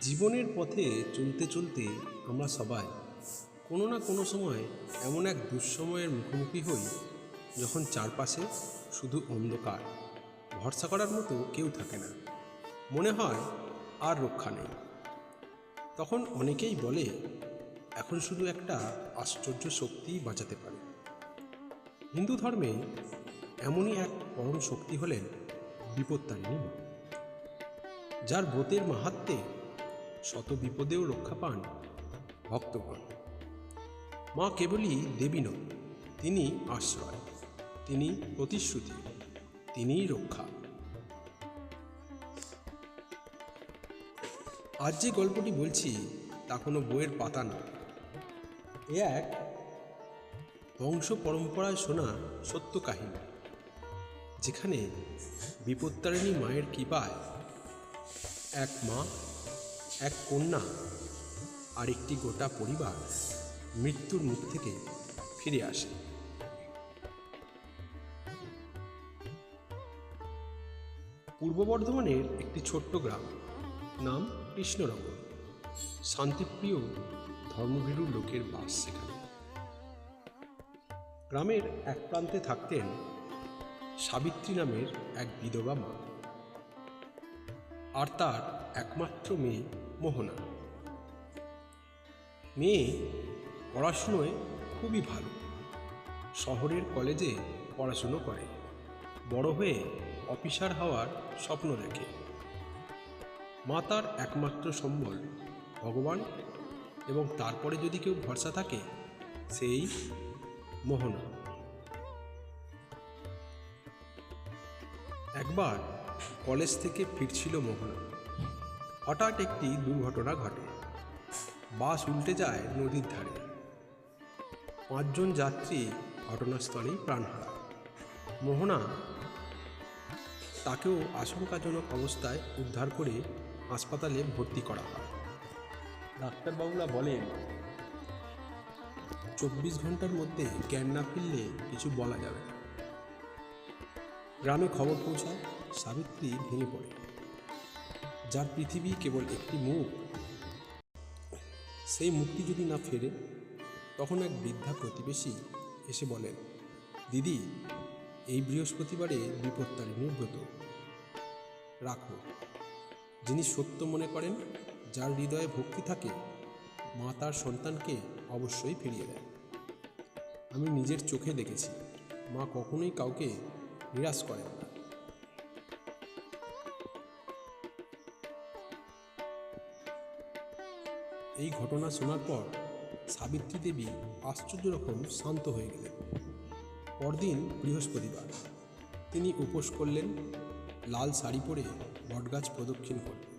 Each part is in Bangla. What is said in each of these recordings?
জীবনের পথে চলতে চলতে আমরা সবাই কোনো না কোনো সময় এমন এক দুঃসময়ের মুখোমুখি হই যখন চারপাশে শুধু অন্ধকার, ভরসা করার মতো কেউ থাকে না। মনে হয় আর রক্ষা নেই। তখন অনেকেই বলে, এখন শুধু একটা আশ্চর্য শক্তিই বাঁচাতে পারে। হিন্দু ধর্মে এমনই এক পরম শক্তি হলেন বিপত্তারিণী যার ব্রতের মাহাত্মে শত বিপদেও রক্ষা পান ভক্তগণ। মা কেবলই দেবী নন, তিনি আশ্রয়, তিনি প্রতিশ্রুতি, তিনিই রক্ষা। আজ যে গল্পটি বলছি, তা কোনো বইয়ের পাতা নয় এ এক বংশ পরম্পরায় শোনা সত্য কাহিনী, যেখানে বিপত্তারিণী মায়ের কৃপায় এক মা এক কন্যা আর একটি গোটা পরিবার মৃত্যুর মুখ থেকে ফিরে আসে। পূর্ব বর্ধমানের একটি ছোট্ট গ্রাম, নাম কৃষ্ণনগর। শান্তিপ্রিয় ধর্মভীরু লোকের বাস সেখানে। গ্রামের এক প্রান্তে থাকতেন সাবিত্রী নামের এক বিধবা মা। আর তার একমাত্র মেয়ে মোহনা। মেয়ে পড়াশুনোয় খুবই ভালো। শহরের কলেজে পড়াশুনো করে। বড় হয়ে অফিসার হওয়ার স্বপ্ন দেখে। মা তার একমাত্র সম্বল ভগবান এবং তারপরে যদি কেউ ভরসা থাকে, সেই মোহনা। একবার কলেজ থেকে ফিরছিল মোহনা। হঠাৎ একটি দুর্ঘটনা ঘটে। বাস উল্টে যায় নদীর ধারে। পাঁচজন যাত্রী ঘটনাস্থলেই প্রাণ হারায়। মোহনা তাকেও আশঙ্কাজনক অবস্থায় উদ্ধার করে হাসপাতালে ভর্তি করা হয়। ডাক্তারবাবুরা বলেন চব্বিশ ঘণ্টার মধ্যে জ্ঞান না ফিরলে কিছু বলা যাবে না। গ্রামে খবর পৌঁছায় সাবিত্রী ভেঙে পড়ে। যার পৃথিবী কেবল একটি মুখ, সেই মুক্তি যদি না ফেরে, তখন এক বৃদ্ধা প্রতিবেশী এসে বলেন, দিদি, এই বৃহস্পতিবারে বিপত্তারিণীর ব্রত। রাখো। যিনি সত্য মনে করেন, যার হৃদয়ে ভক্তি থাকে, মা তার সন্তানকে অবশ্যই ফিরিয়ে দেয় আমি নিজের চোখে দেখেছি। মা কখনোই কাউকে নিরাশ করেন না। এই ঘটনা শোনার পর সাবিত্রী দেবী আশ্চর্য রকম শান্ত হয়ে গেলেন। পরদিন বৃহস্পতিবার তিনি উপোস করলেন, লাল শাড়ি পরে বটগাছ প্রদক্ষিণ করলেন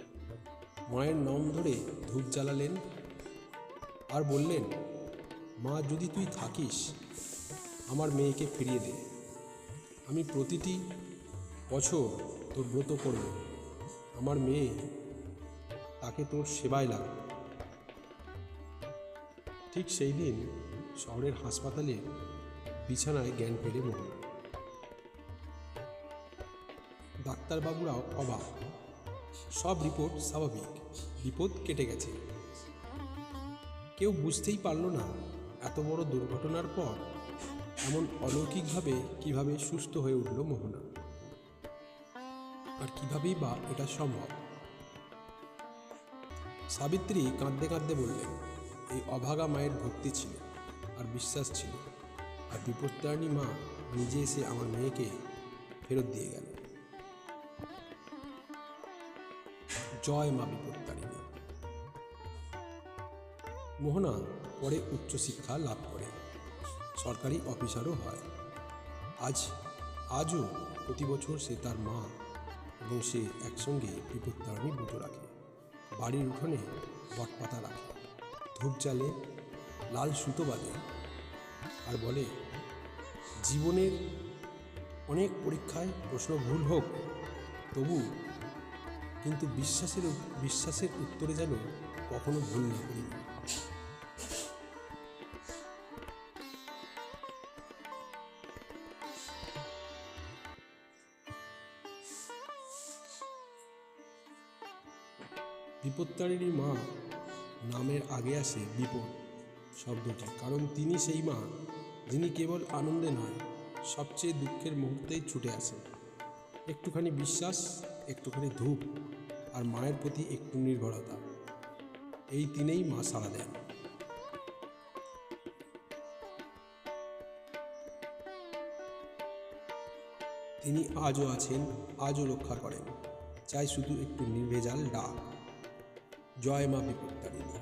মায়ের নম ধরে ধূপ জ্বালালেন আর বললেন, মা, যদি তুই থাকিস, আমার মেয়েকে ফিরিয়ে দে। আমি প্রতিটি বছর তোর ব্রত করব। আমার মেয়ে তাকে তোর সেবায় লাগবে। ঠিক সেই দিন শহরের হাসপাতালে বিছানায় জ্ঞান পেলে মোহনা ডাক্তারবাবুরাও অবাক। সব রিপোর্ট স্বাভাবিক। বিপদ কেটে গেছে। কেউ বুঝতেই পারল না এত বড় দুর্ঘটনার পর এমন অলৌকিকভাবে কীভাবে সুস্থ হয়ে উঠল মোহনা। আর কিভাবেই বা এটা সম্ভব? সাবিত্রী কাঁদতে কাঁদতে বললেন এই অভাগা মায়ের ভক্তি ছিল আর বিশ্বাস ছিল। আর বিপত্তারিণী মা নিজে এসে আমার মেয়েকে ফেরত দিয়ে গেল। জয় মা বিপত্তারিণী। মোহনা পরে উচ্চশিক্ষা লাভ করে। সরকারি অফিসারও হয়। আজ, আজও প্রতি বছর সে তার মা এবং সে একসঙ্গে বিপত্তারিণী পুজো রাখে। বাড়ির উঠোনে বটপাতা রাখে। ধূপ জ্বালে, লাল সুতো বাঁধে আর বলে, জীবনের অনেক পরীক্ষায় প্রশ্ন ভুল হোক, তবু কিন্তু বিশ্বাসের বিশ্বাসের উত্তরে যেন কখনো ভুল না করি। বিপত্তারিণী মা নামের আগে আসে বিপদ শব্দটি। কারণ তিনি সেই মা, যিনি কেবল আনন্দে নয়, সবচেয়ে দুঃখের মুহূর্তেই ছুটে আসেন। একটুখানি বিশ্বাস, একটুখানি ধূপ আর মায়ের প্রতি একটু নির্ভরতা। এই তিনেই মা সাড়া দেন। তিনি আজও আছেন, আজও রক্ষা করেন। চাই শুধু একটু নির্ভেজাল ডাক। জয় মা বিপত্তারিণী